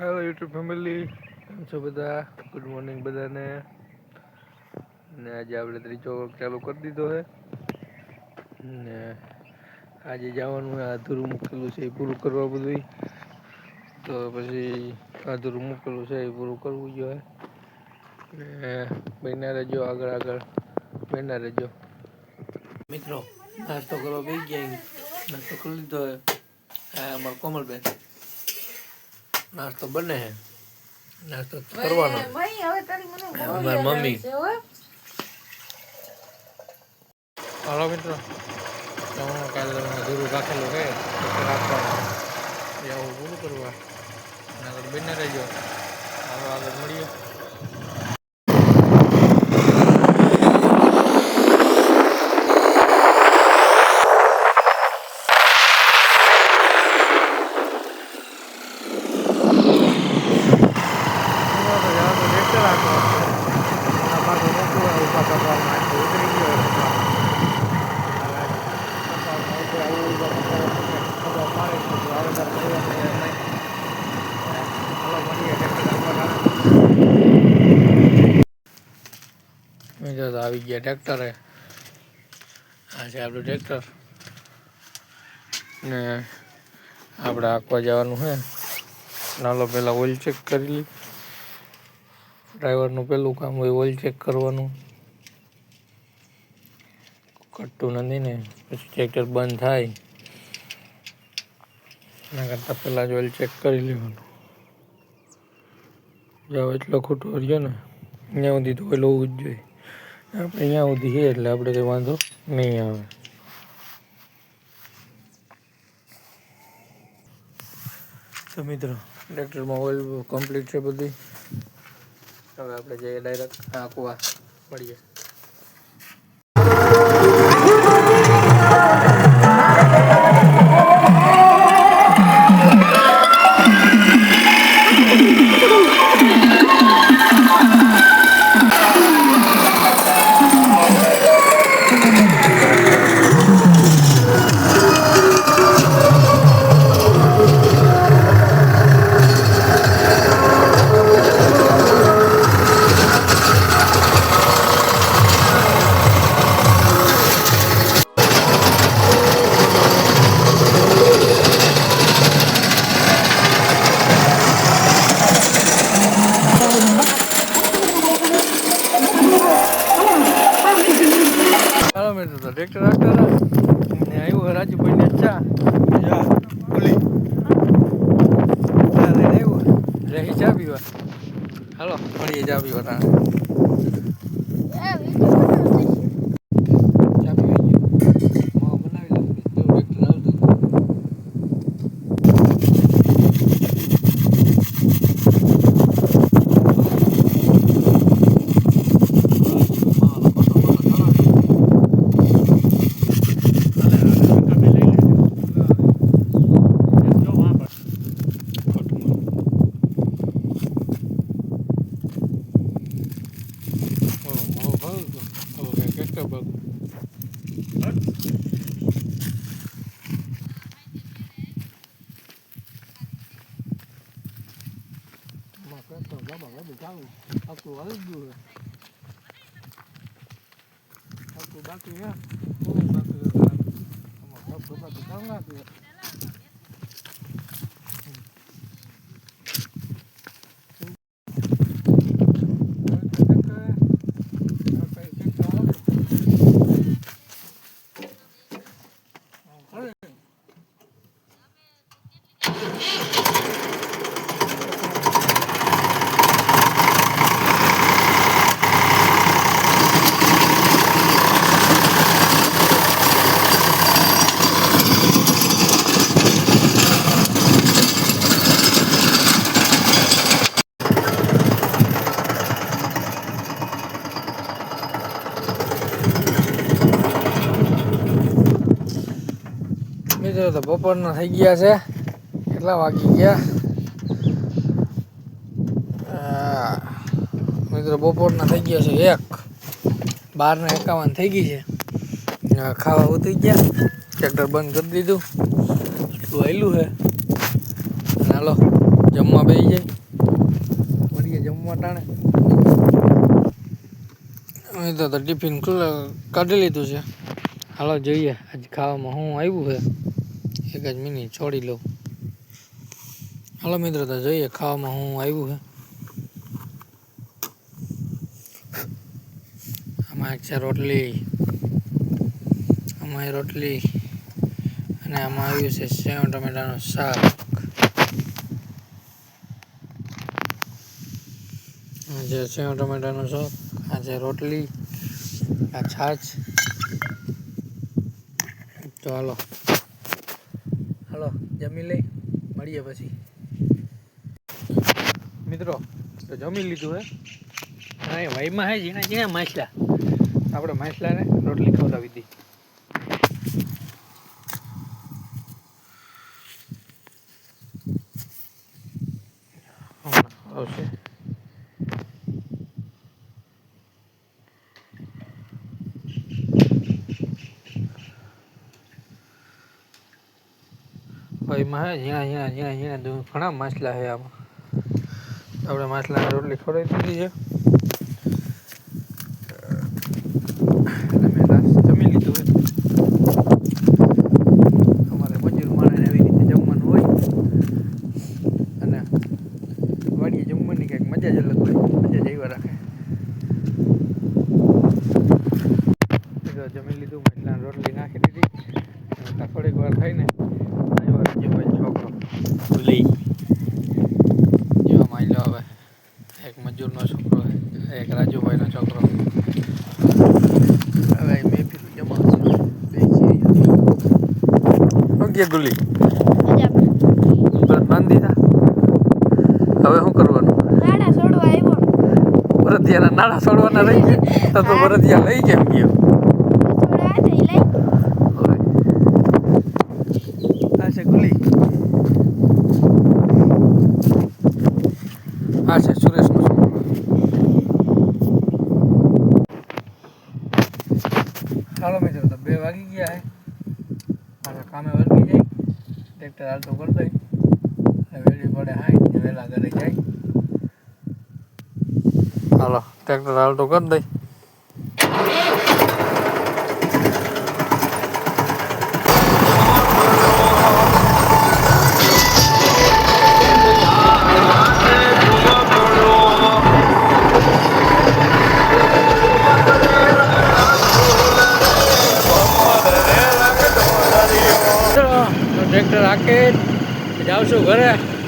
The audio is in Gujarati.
હેલો યુટ્યુબ ફેમિલી કેમ છો બધા? ગુડ મોર્નિંગ બધાને. ને આજે આપણે ત્રીજો વર્ગ ચાલુ કરી દીધો છે. ને આજે જવાનું અધૂરું મૂકેલું છે એ પૂરું કરવા બધું તો પછી અધૂરું મૂકેલું છે એ પૂરું કરવું જોઈએ. ને બન્યા રહેજો આગળ આગળ. બન્યા રહેજો. મિત્રો, નાસ્તો કરવા બેસી ગયા નાસ્તો કરી આ અમારા કોમલબેન. નાસ્તો બને હે. નાસ્તો કરવાનો. મારી મમ્મી. હાલો મિત્રો. તમારો કાલે અધૂરું રાખેલું છે રાખવાનું. એ આવું પૂરું કરવા. બંને આગળ બને રહેજો. હાલો આગળ મળીએ મિત્રો તો આવી ગયા ટ્રેક્ટરે. આ છે આપણું ટ્રેક્ટર. ને આપણે આંકવા જવાનું છે. નાલો પહેલાં ઓઇલ ચેક કરી લઈ ડ્રાઈવરનું પહેલું કામ હોય, ઓઇલ ચેક કરવાનું. કટતું નથી ને, પછી ટ્રેક્ટર બંધ થાય. એના કરતાં પહેલાં જ ઓઇલ ચેક કરી લેવાનું. જાવ એટલો ખોટો રહ્યો ને અહીંયા સુધી તો ઓઇલ હોવું જ જોઈએ. આપણે અહીંયા સુધી છે એટલે આપણે કંઈ વાંધો નહીં આવે. તો મિત્રો, ટ્રેક્ટરમાં ઓઇલ કમ્પ્લીટ છે બધી. હવે આપણે જઈએ ડાયરેક્ટ આંકવા મળીએ. હતા ને આવ્યું રાજુભાઈ ને ચા બોલી ચા લઈને આવ્યું. રહી ચા પીવા. હાલો મળીએ ચા પીવા તા ચા પીવા ગયો માવા બનાવી લઉં ટ્રેક્ટર આવતું બાકી બાકી બાકી કામ નાખ્યું મિત્રો તો બપોરના થઈ ગયા છે. કેટલા વાગી ગયા? મિત્રો બપોરના થઈ ગયા છે એક. બારના એકાવન થઈ ગઈ છે. ખાવા ઉતરી ગયા. ટ્રેક્ટર બંધ કરી દીધું. એટલું આવેલું છે. હાલો, જમવા બેસી જાય. મળીએ જમવા ટાણે. તો ટિફિન કાઢી લીધું છે. હાલો, જોઈએ. આજે ખાવામાં શું આવ્યું છે. એક જ મિનિટ છોડી લઉં. હાલો મિત્રો, તો જોઈએ ખાવામાં હું આવ્યું છે આમાં એક છે રોટલી. આમાં રોટલી અને આમાં આવ્યું છે સેવ ટમેટાનું શાક. આજે સેવ ટમેટાનું શાક, આ છે રોટલી, આ છાછ તો હાલો. હાલો જમી લઈ મળીએ પછી. મિત્રો તો જમી લીધું હે? હા એ વાઈમાં હે જીણા જીણા માછલા. આપણે માછલાને રોટલી ખવડાવી દી. હે અહીંયા અહીંયા અહીંયા દૂ- ઘણા માછલા છે આમાં. આપણે માછલાની રોટલી ખવડાવી દીધી છે. મેં લાસ્ટ જમી લીધું હોય અમારે મજૂર માણસને એવી રીતે જમવાનું હોય. અને વાડીએ જમવાની કંઈક મજા જ અલગ હોય. મજા જ આવ્યા રાખે. જમી લીધું, માછલાની રોટલી નાખી દીધી. થોડીક વાર થઈને છોકરો લઈ જેવા માયલો હવે એક મજૂરનો છોકરો એક રાજુભાઈનો છોકરો હવે મેં પેલું જમાવશે ઓકે ગુલી પરત બાંધી દીધા હવે શું કરવાનું નાડા છોડવા આવ્યો વરદિયાના નાણાં છોડવાના રહી તો તો ભરતિયા લઈ કેમ ગયો છોડવા તો ઈ લઈ હોય આ છે ગુલી આ છે સુરેશનો છોકરો ચાલો મિત્રો તો બે વાગી ગયા હે પાછા કામે વળગી જાય ટ્રેક્ટર હાલતો કરી દઈ વેલી પડે હાઈ ને વહેલા ઘરે જાય હાલો ટ્રેક્ટર હાલતો કરી દઈ જાઉં છું ઘરે?